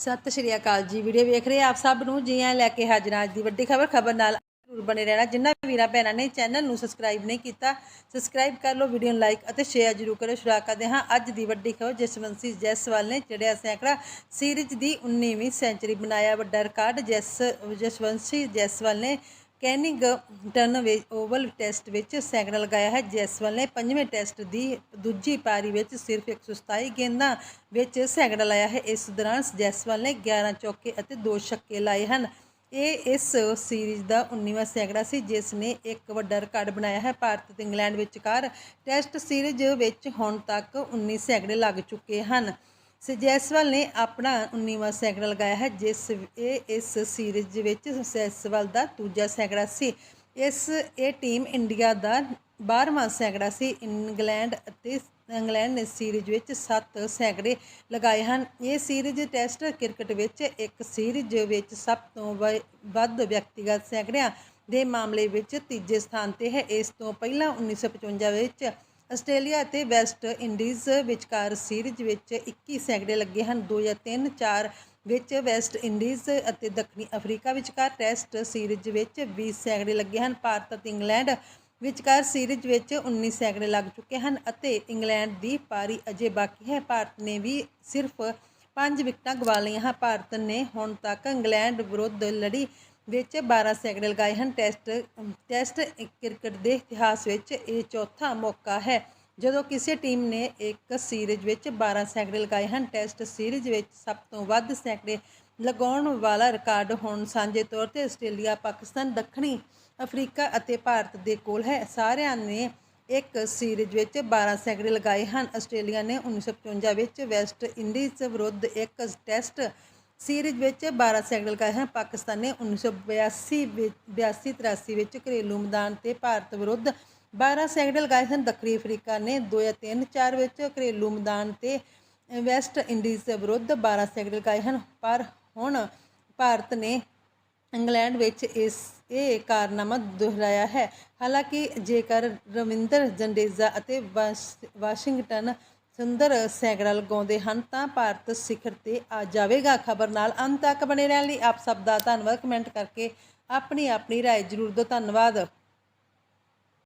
ਸਤਿ ਸ਼੍ਰੀ ਅਕਾਲ ਜੀ। ਵੀਡੀਓ ਵੇਖ ਰਹੇ ਆਪ ਸਭ ਨੂੰ। ਜੀ ਆਇਆਂ ਲੈ ਕੇ ਹਾਜ਼ਰਾਂ ਅੱਜ ਦੀ ਵੱਡੀ ਖਬਰ। ਖਬਰ ਨਾਲ ਜ਼ਰੂਰ ਬਣੇ ਰਹਿਣਾ। ਜਿਨ੍ਹਾਂ ਵੀਰਾਂ ਭੈਣਾਂ ਨੇ ਚੈਨਲ ਨੂੰ ਸਬਸਕ੍ਰਾਈਬ ਨਹੀਂ ਕੀਤਾ, ਸਬਸਕ੍ਰਾਈਬ ਕਰ ਲਓ, ਵੀਡੀਓ ਨੂੰ ਲਾਈਕ ਅਤੇ ਸ਼ੇਅਰ ਜ਼ਰੂਰ ਕਰੋ ਸ਼ੁਰੂ ਕਰਦੇ ਹਾਂ ਅੱਜ ਦੀ ਵੱਡੀ ਖਬਰ। ਜਸਵੰਤੀ ਜੈਸਵਾਲ ਨੇ ਚੜਿਆ ਸੈਂਕੜਾ ਸੀਰੀਜ਼ ਦੀ 19ਵੀਂ ਸੈਂਚਰੀ ਬਣਾਇਆ। ਵੱਡਾ ਰਿਕਾਰਡ। ਜੈਸ ਜਸਵੰਤੀ ਜੈਸਵਾਲ ਨੇ ਕੈਨਿੰਗਟਨ ਵਿੱਚ ਓਵਲ ਟੈਸਟ ਵਿੱਚ ਸੈਂਕੜਾ ਲਗਾਇਆ ਹੈ ਜੈਸਵਾਲ ਨੇ ਪੰਜਵੇਂ ਟੈਸਟ ਦੀ ਦੂਜੀ ਪਾਰੀ ਵਿੱਚ ਸਿਰਫ 127 ਗੇਂਦਾਂ ਵਿੱਚ ਸੈਂਕੜਾ ਲਾਇਆ ਹੈ। ਇਸ ਦੌਰਾਨ ਜੈਸਵਾਲ ਨੇ 11 ਚੌਕੇ ਅਤੇ 2 ਛੱਕੇ ਲਾਏ ਹਨ। ਇਹ ਇਸ ਸੀਰੀਜ਼ ਦਾ 19ਵਾਂ ਸੈਂਕੜਾ ਸੀ, ਜਿਸ ਨੇ ਇੱਕ ਵੱਡਾ ਰਿਕਾਰਡ ਬਣਾਇਆ ਹੈ। ਭਾਰਤ ਤੇ ਇੰਗਲੈਂਡ ਵਿਚਕਾਰ ਟੈਸਟ ਸੀਰੀਜ਼ ਵਿੱਚ ਹੁਣ ਤੱਕ 19 ਸੈਂਕੜੇ ਲੱਗ ਚੁੱਕੇ ਹਨ। ਸਜੈਸਵਾਲ ਨੇ ਆਪਣਾ 19ਵਾਂ ਸੈਂਕੜਾ ਲਗਾਇਆ ਹੈ, ਜਿਸ ਇਹ ਇਸ ਸੀਰੀਜ਼ ਵਿੱਚ ਸਜੈਸਵਾਲ ਦਾ ਦੂਜਾ ਸੈਂਕੜਾ ਸੀ। ਇਸ, ਇਹ ਟੀਮ ਇੰਡੀਆ ਦਾ 12ਵਾਂ ਸੈਂਕੜਾ ਸੀ। ਇੰਗਲੈਂਡ ਅਤੇ ਇੰਗਲੈਂਡ ਨੇ ਸੀਰੀਜ਼ ਵਿੱਚ 7 ਸੈਂਕੜੇ ਲਗਾਏ ਹਨ। ਇਹ ਸੀਰੀਜ਼ ਟੈਸਟ ਕ੍ਰਿਕਟ ਵਿੱਚ ਇੱਕ ਸੀਰੀਜ਼ ਵਿੱਚ ਸਭ ਤੋਂ ਵ- ਵੱਧ ਵਿਅਕਤੀਗਤ ਸੈਂਕੜਿਆਂ ਦੇ ਮਾਮਲੇ ਵਿੱਚ ਤੀਜੇ ਸਥਾਨ ਤੇ ਹੈ। ਇਸ ਤੋਂ ਪਹਿਲਾਂ 1955 ਵਿੱਚ ਆਸਟ੍ਰੇਲੀਆ ਅਤੇ ਵੈਸਟ ਇੰਡੀਜ਼ ਵਿਚਕਾਰ ਸੀਰੀਜ਼ ਵਿੱਚ 21 ਸੈਂਕੜੇ ਲੱਗੇ ਹਨ। 2003-4 ਵਿੱਚ ਵੈਸਟ ਇੰਡੀਜ਼ ਅਤੇ ਦੱਖਣੀ ਅਫਰੀਕਾ ਵਿਚਕਾਰ ਟੈਸਟ ਸੀਰੀਜ਼ ਵਿੱਚ 20 ਸੈਂਕੜੇ ਲੱਗੇ ਹਨ। ਭਾਰਤ ਅਤੇ ਇੰਗਲੈਂਡ ਵਿਚਕਾਰ ਸੀਰੀਜ਼ ਵਿੱਚ 19 ਸੈਂਕੜੇ ਲੱਗ ਚੁੱਕੇ ਹਨ ਅਤੇ ਇੰਗਲੈਂਡ ਦੀ ਪਾਰੀ ਅਜੇ ਬਾਕੀ ਹੈ। ਭਾਰਤ ਨੇ ਵੀ ਸਿਰਫ 5 ਵਿਕਟਾਂ ਗਵਾ ਲਈਆਂ ਹਨ। ਭਾਰਤ ਨੇ ਹੁਣ ਤੱਕ ਇੰਗਲੈਂਡ ਵਿਰੁੱਧ ਲੜੀ ਵਿੱਚ 12 ਸੈਂਕੜੇ ਲਗਾਏ ਹਨ। ਟੈਸਟ ਟੈਸਟ ਕ੍ਰਿਕਟ ਦੇ ਇਤਿਹਾਸ ਵਿੱਚ ਇਹ ਚੌਥਾ ਮੌਕਾ ਹੈ। ਜਦੋਂ ਕਿਸੇ ਟੀਮ ਨੇ ਇੱਕ ਸੀਰੀਜ਼ ਵਿੱਚ 12 ਸੈਂਕੜੇ ਲਗਾਏ ਹਨ, ਟੈਸਟ ਸੀਰੀਜ਼ ਵਿੱਚ ਸਭ ਤੋਂ ਵੱਧ ਸੈਂਕੜੇ ਲਗਾਉਣ ਵਾਲਾ ਰਿਕਾਰਡ ਹੁਣ ਸਾਂਝੇ ਤੌਰ ਤੇ ਆਸਟ੍ਰੇਲੀਆ, ਪਾਕਿਸਤਾਨ, ਦੱਖਣੀ ਅਫਰੀਕਾ ਅਤੇ ਭਾਰਤ ਦੇ ਕੋਲ ਹੈ। ਸਾਰਿਆਂ ਨੇ ਇੱਕ ਸੀਰੀਜ਼ ਵਿੱਚ 12 ਸੈਂਕੜੇ ਲਗਾਏ ਹਨ। ਆਸਟ੍ਰੇਲੀਆ ਨੇ 1955 ਵਿੱਚ ਵੈਸਟ ਇੰਡੀਜ਼ ਵਿਰੁੱਧ ਇੱਕ ਟੈਸਟ ਸੀਰੀਜ਼ ਵਿੱਚ 12 ਸੈਂਕੜੇ ਲਗਾਏ ਹਨ ਪਾਕਿਸਤਾਨ ਨੇ 1982 ਵਿੱਚ 82 83 ਵਿੱਚ ਘਰੇਲੂ ਮੈਦਾਨ ਤੇ ਭਾਰਤ ਵਿਰੁੱਧ 12 ਸੈਂਕੜੇ ਲਗਾਏ ਹਨ ਦੱਖਣੀ ਅਫਰੀਕਾ ਨੇ 2003 4 ਵਿੱਚ ਘਰੇਲੂ ਮੈਦਾਨ ਤੇ ਵੈਸਟ ਇੰਡੀਜ਼ ਦੇ ਵਿਰੁੱਧ 12 ਸੈਂਕੜੇ ਲਗਾਏ ਹਨ। ਪਰ ਹੁਣ ਭਾਰਤ ਨੇ ਇੰਗਲੈਂਡ ਵਿੱਚ ਇਸ, ਇਹ ਕਾਰਨਾਮਾ ਦੁਹਰਾਇਆ ਹੈ। ਹਾਲਾਂਕਿ ਜੇਕਰ ਰਵਿੰਦਰ ਜੰਡੇਜ਼ਾ ਅਤੇ ਵਾਸ਼- ਵਾਸ਼ਿੰਗਟਨ ਸੁੰਦਰ ਸੈਂਕੜਾ ਲਗਾਉਂਦੇ ਹਨ ਤਾਂ ਭਾਰਤ ਸਿਖਰ ਤੇ ਆ ਜਾਵੇਗਾ ਖਬਰ ਨਾਲ ਅੰਤ ਤੱਕ ਬਣੇ ਰਹਿਣ ਲਈ ਆਪ ਸਭ ਦਾ ਧੰਨਵਾਦ ਕਮੈਂਟ ਕਰਕੇ ਆਪਣੀ ਆਪਣੀ رائے ਜ਼ਰੂਰ ਦਿਓ ਧੰਨਵਾਦ